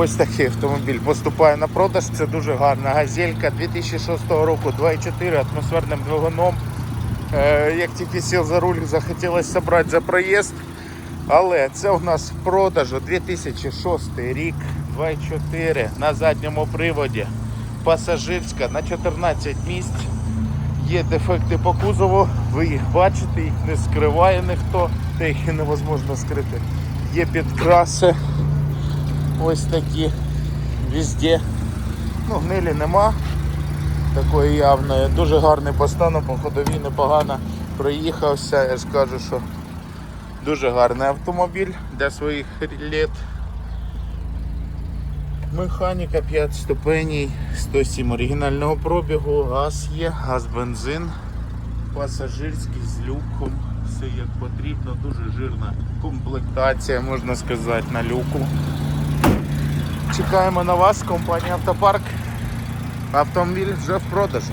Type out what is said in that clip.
Ось такий автомобіль поступає на продаж. Це дуже гарна газелька 2006 року, 2,4 атмосферним двигуном. Е, Як тільки сів за руль, захотілося зібрати за проїзд. Але це у нас в продажу 2006 рік, 2,4 на задньому приводі. Пасажирська на 14 місць. Є дефекти по кузову, ви їх бачите, їх не скриває ніхто, та їх невозможно скрити. Є підкраси. Ось такі везде. Ну, гнилі нема такої явної. Дуже гарний по стану, по ходовій непогано проїхався. Я ж кажу, що дуже гарний автомобіль для своїх літ. Механіка 5 ступеней, 107 оригінального пробігу, газ є, газ бензин, пасажирський з люком, все як потрібно, дуже жирна комплектація, можна сказати, на люку. Чекаємо на вас, компанія Автопарк. Автомобіль вже в продажу.